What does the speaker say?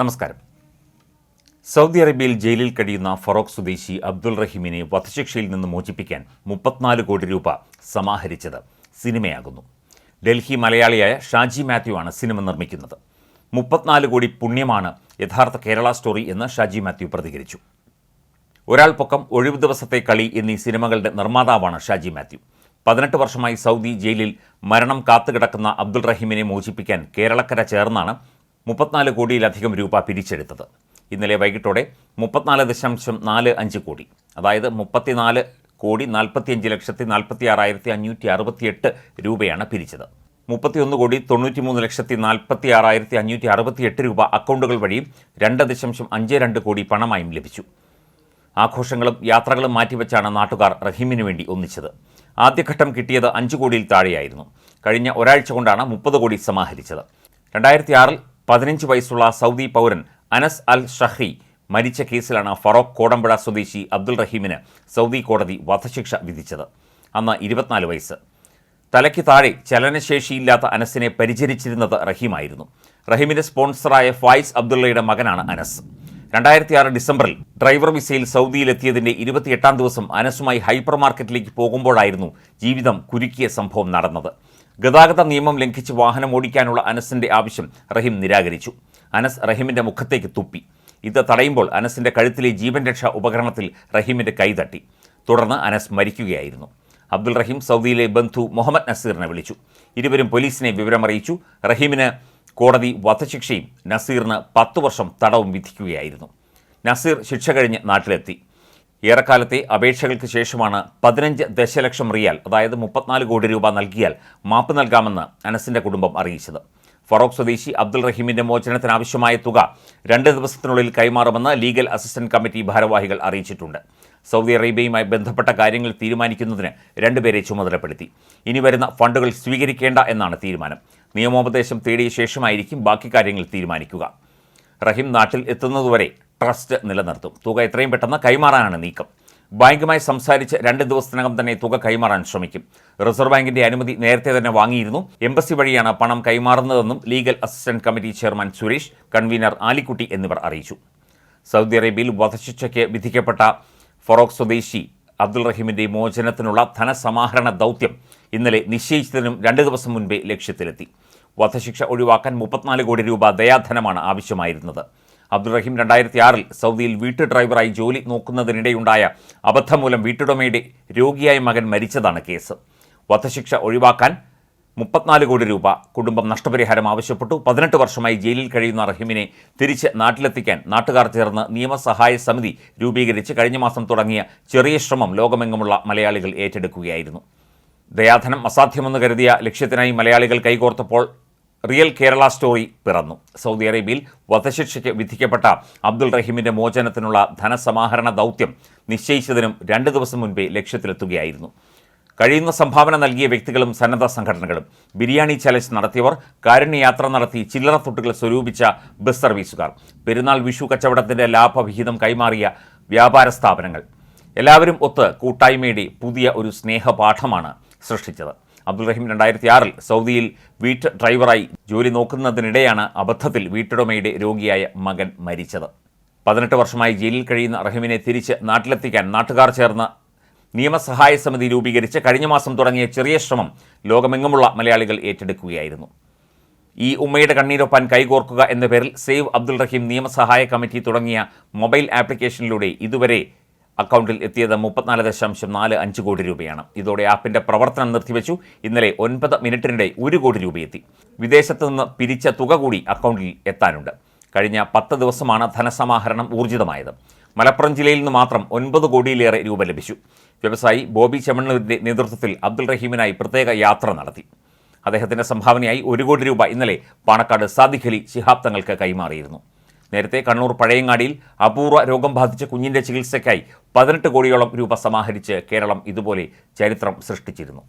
നമസ്കാരം. സൗദി അറേബ്യയിൽ ജയിലിൽ കഴിയുന്ന ഫറോക്ക് സ്വദേശി അബ്ദുൾ റഹീമിനെ വധശിക്ഷയിൽ നിന്ന് മോചിപ്പിക്കാൻ മുപ്പത്തിനാല് കോടി രൂപ സമാഹരിച്ചത് സിനിമയാകുന്നു. ഡൽഹി മലയാളിയായ ഷാജി മാത്യു ആണ് സിനിമ നിർമ്മിക്കുന്നത്. മുപ്പത്തിനാല് കോടി പുണ്യമാണ് യഥാർത്ഥ കേരള സ്റ്റോറി എന്ന് ഷാജി മാത്യു പ്രതികരിച്ചു. ഒരാൾ പൊക്കം ഒഴിവ് ദിവസത്തെ കളി എന്നീ സിനിമകളുടെ നിർമ്മാതാവാണ് ഷാജി മാത്യു. പതിനെട്ട് വർഷമായി സൗദി ജയിലിൽ മരണം കാത്തുകിടക്കുന്ന അബ്ദുൾ റഹീമിനെ മോചിപ്പിക്കാൻ കേരളക്കര ചേർന്നാണ് മുപ്പത്തിനാല് കോടിയിലധികം രൂപ പിരിച്ചെടുത്തത്. ഇന്നലെ വൈകിട്ടോടെ മുപ്പത്തിനാല് ദശാംശം നാല് അഞ്ച് കോടി. അതായത് മുപ്പത്തിനാല് കോടി നാൽപ്പത്തിയഞ്ച് ലക്ഷത്തി നാൽപ്പത്തി ആറായിരത്തി അഞ്ഞൂറ്റി അറുപത്തിയെട്ട് രൂപയാണ് പിരിച്ചത്. മുപ്പത്തിയൊന്ന് കോടി തൊണ്ണൂറ്റി മൂന്ന് ലക്ഷത്തി നാൽപ്പത്തി ആറായിരത്തി അഞ്ഞൂറ്റി അറുപത്തിയെട്ട് രൂപ അക്കൗണ്ടുകൾ വഴിയും രണ്ട് ദശാംശം അഞ്ച് രണ്ട് കോടി പണമായും ലഭിച്ചു. ആഘോഷങ്ങളും യാത്രകളും മാറ്റിവെച്ചാണ് നാട്ടുകാർ റഹീമിനു വേണ്ടി ഒന്നിച്ചത്. ആദ്യഘട്ടം കിട്ടിയത് അഞ്ച് കോടിയിൽ താഴെയായിരുന്നു. കഴിഞ്ഞ ഒരാഴ്ച കൊണ്ടാണ് മുപ്പത് കോടി സമാഹരിച്ചത്. രണ്ടായിരത്തി ആറിൽ പതിനഞ്ച് വയസ്സുള്ള സൗദി പൗരൻ അനസ് അൽ ഷഹി മരിച്ച കേസിലാണ് ഫറോക്ക് കോടമ്പുഴ സ്വദേശി അബ്ദുൾ റഹീമിന് സൗദി കോടതി വധശിക്ഷ വിധിച്ചത്. അന്ന് ഇരുപത്തിനാല് വയസ്സ്. തലയ്ക്ക് താഴെ ചലനശേഷിയില്ലാത്ത അനസിനെ പരിചരിച്ചിരുന്നത് റഹീമായിരുന്നു. റഹീമിന്റെ സ്പോൺസറായ ഫായിസ് അബ്ദുള്ളയുടെ മകനാണ് അനസ്. രണ്ടായിരത്തി ആറ് ഡിസംബറിൽ ഡ്രൈവർ വിസയിൽ സൗദിയിലെത്തിയതിന്റെ ഇരുപത്തിയെട്ടാം ദിവസം അനസുമായി ഹൈപ്പർ മാർക്കറ്റിലേക്ക് പോകുമ്പോഴായിരുന്നു ജീവിതം കുരുക്കിയ സംഭവം നടന്നത്. ഗതാഗത നിയമം ലംഘിച്ച് വാഹനം ഓടിക്കാനുള്ള അനസിന്റെ ആവശ്യം റഹീം നിരാകരിച്ചു. അനസ് റഹീമിന്റെ മുഖത്തേക്ക് തുപ്പി. ഇത് തടയുമ്പോൾ അനസിന്റെ കഴുത്തിലെ ജീവൻ രക്ഷാ ഉപകരണത്തിൽ റഹീമിന്റെ കൈ തട്ടി. തുടർന്ന് അനസ് മരിക്കുകയായിരുന്നു. അബ്ദുൾ റഹീം സൗദിയിലെ ബന്ധു മുഹമ്മദ് നസീറിനെ വിളിച്ചു. ഇരുവരും പോലീസിനെ വിവരമറിയിച്ചു. റഹീമിന് കോടതി വധശിക്ഷയും നസീറിന് പത്തു വർഷം തടവും വിധിക്കുകയായിരുന്നു. നസീർ ശിക്ഷ കഴിഞ്ഞ് നാട്ടിലെത്തി. ഏറെക്കാലത്തെ അപേക്ഷകൾക്ക് ശേഷമാണ് പതിനഞ്ച് ദശലക്ഷം റിയാൽ അതായത് മുപ്പത്തിനാല് കോടി രൂപ നൽകിയാൽ മാപ്പ് നൽകാമെന്ന് അനസിന്റെ കുടുംബം അറിയിച്ചത്. ഫറോക്ക് സ്വദേശി അബ്ദുൾ റഹീമിന്റെ മോചനത്തിനാവശ്യമായ തുക രണ്ട് ദിവസത്തിനുള്ളിൽ കൈമാറുമെന്ന് ലീഗൽ അസിസ്റ്റന്റ് കമ്മിറ്റി ഭാരവാഹികൾ അറിയിച്ചിട്ടുണ്ട്. സൗദി അറേബ്യയുമായി ബന്ധപ്പെട്ട കാര്യങ്ങൾ തീരുമാനിക്കുന്നതിന് രണ്ടുപേരെ ചുമതലപ്പെടുത്തി. ഇനി വരുന്ന ഫണ്ടുകൾ സ്വീകരിക്കേണ്ട എന്നാണ് തീരുമാനം. നിയമോപദേശം തേടിയ ശേഷമായിരിക്കും ബാക്കി കാര്യങ്ങൾ തീരുമാനിക്കുക. റഹീം നാട്ടിൽ എത്തുന്നതുവരെ ട്രസ്റ്റ് നിലനിർത്തും. തുക എത്രയും പെട്ടെന്ന് കൈമാറാനാണ് നീക്കം. ബാങ്കുമായി സംസാരിച്ച് രണ്ട് ദിവസത്തിനകം തന്നെ തുക കൈമാറാൻ ശ്രമിക്കും. റിസർവ് ബാങ്കിന്റെ അനുമതി നേരത്തെ തന്നെ വാങ്ങിയിരുന്നു. എംബസി വഴിയാണ് പണം കൈമാറുന്നതെന്നും legal assistant committee chairman Suresh convener Alikutty എന്നിവർ അറിയിച്ചു. സൗദി അറേബ്യയിൽ വധശിക്ഷയ്ക്ക് വിധിക്കപ്പെട്ട ഫറോക്ക് സ്വദേശി അബ്ദുൾ റഹീമിന്റെ മോചനത്തിനുള്ള ധനസമാഹരണ ദൗത്യം ഇന്നലെ നിശ്ചയിച്ചതിനും രണ്ട് ദിവസം മുൻപേ ലക്ഷ്യത്തിലെത്തി. വധശിക്ഷ ഒഴിവാക്കാൻ മുപ്പത്തിനാല് കോടി രൂപ ദയാധനമാണ് ആവശ്യമായിരുന്നത്. അബ്ദുൾ റഹീം രണ്ടായിരത്തി ആറിൽ സൗദിയിൽ വീട്ടു ഡ്രൈവറായി ജോലി നോക്കുന്നതിനിടെയുണ്ടായ അബദ്ധം മൂലം വീട്ടുടമയുടെ രോഗിയായ മകൻ മരിച്ചതാണ് കേസ്. വധശിക്ഷ ഒഴിവാക്കാൻ മുപ്പത്തിനാല് കോടി രൂപ കുടുംബം നഷ്ടപരിഹാരം ആവശ്യപ്പെട്ടു. പതിനെട്ട് വർഷമായി ജയിലിൽ കഴിയുന്ന റഹീമിനെ തിരിച്ച് നാട്ടിലെത്തിക്കാൻ നാട്ടുകാർ ചേർന്ന് നിയമസഹായ സമിതി രൂപീകരിച്ച് കഴിഞ്ഞ മാസം തുടങ്ങിയ ചെറിയ ശ്രമം ലോകമെങ്ങുമുള്ള മലയാളികൾ ഏറ്റെടുക്കുകയായിരുന്നു. ദയാധനം അസാധ്യമെന്ന് കരുതിയ ലക്ഷ്യത്തിനായി മലയാളികൾ കൈകോർത്തപ്പോൾ റിയൽ കേരള സ്റ്റോറി പിറന്നു. സൗദി അറേബ്യയിൽ വധശിക്ഷയ്ക്ക് വിധിക്കപ്പെട്ട അബ്ദുൾ റഹീമിന്റെ മോചനത്തിനുള്ള ധനസമാഹരണ ദൗത്യം നിശ്ചയിച്ചതിനും രണ്ട് ദിവസം മുൻപേ ലക്ഷ്യത്തിലെത്തുകയായിരുന്നു. കഴിയുന്ന സംഭാവന നൽകിയ വ്യക്തികളും സന്നദ്ധ സംഘടനകളും ബിരിയാണി ചലഞ്ച് നടത്തിയവർ കാരുണ്യയാത്ര നടത്തി ചില്ലറ തൊട്ടുകൾ സ്വരൂപിച്ച ബസ് സർവീസുകാർ പെരുന്നാൾ വിഷു കച്ചവടത്തിന്റെ ലാഭവിഹിതം കൈമാറിയ വ്യാപാര സ്ഥാപനങ്ങൾ. എല്ലാവരും ഒത്ത് കൂട്ടായ്മയുടെ പുതിയ ഒരു സ്നേഹപാഠമാണ് സൃഷ്ടിച്ചത്. അബ്ദുൾ റഹീം രണ്ടായിരത്തി ആറിൽ സൗദിയിൽ വീട്ട് ഡ്രൈവറായി ജോലി നോക്കുന്നതിനിടെയാണ് അബദ്ധത്തിൽ വീട്ടുടമയുടെ രോഗിയായ മകൻ മരിച്ചത്. പതിനെട്ട് വർഷമായി ജയിലിൽ കഴിയുന്ന റഹീമിനെ തിരിച്ച് നാട്ടിലെത്തിക്കാൻ നാട്ടുകാർ ചേർന്ന് നിയമസഹായ സമിതി രൂപീകരിച്ച് കഴിഞ്ഞ മാസം തുടങ്ങിയ ചെറിയ ശ്രമം ലോകമെങ്ങുമുള്ള മലയാളികൾ ഏറ്റെടുക്കുകയായിരുന്നു. ഈ ഉമ്മയുടെ കണ്ണീരൊപ്പാൻ കൈകോർക്കുക എന്ന പേരിൽ സേവ് അബ്ദുൾ റഹീം നിയമസഹായ കമ്മിറ്റി തുടങ്ങിയ മൊബൈൽ ആപ്ലിക്കേഷനിലൂടെ ഇതുവരെ അക്കൗണ്ടിൽ എത്തിയത് മുപ്പത്തിനാല് ദശാംശം നാല് അഞ്ച് കോടി രൂപയാണ്. ഇതോടെ ആപ്പിന്റെ പ്രവർത്തനം നിർത്തിവെച്ചു. ഇന്നലെ ഒൻപത് മിനിറ്റിനിടെ ഒരു കോടി രൂപയെത്തി. വിദേശത്ത് നിന്ന് പിരിച്ച തുക കൂടി അക്കൗണ്ടിൽ എത്താനുണ്ട്. കഴിഞ്ഞ പത്ത് ദിവസമാണ് ധനസമാഹരണം ഊർജിതമായത്. മലപ്പുറം ജില്ലയിൽ നിന്ന് മാത്രം ഒൻപത് കോടിയിലേറെ രൂപ ലഭിച്ചു. വ്യവസായി ബോബി ചെമ്മണ്ണൂരിന്റെ നേതൃത്വത്തിൽ അബ്ദുൾ റഹീമിനായി പ്രത്യേക യാത്ര നടത്തി. അദ്ദേഹത്തിന്റെ സംഭാവനയായി ഒരു കോടി രൂപ ഇന്നലെ പാണക്കാട് സാദിഖലി ശിഹാബ് തങ്ങൾക്ക് കൈമാറിയിരുന്നു. നേരത്തെ കണ്ണൂർ പഴയങ്ങാടിയിൽ അപൂർവ രോഗം ബാധിച്ച കുഞ്ഞിന്റെ ചികിത്സയ്ക്കായി പതിനെട്ട് കോടിയോളം രൂപ സമാഹരിച്ച് കേരളം ഇതുപോലെ ചരിത്രം സൃഷ്ടിച്ചിരുന്നു.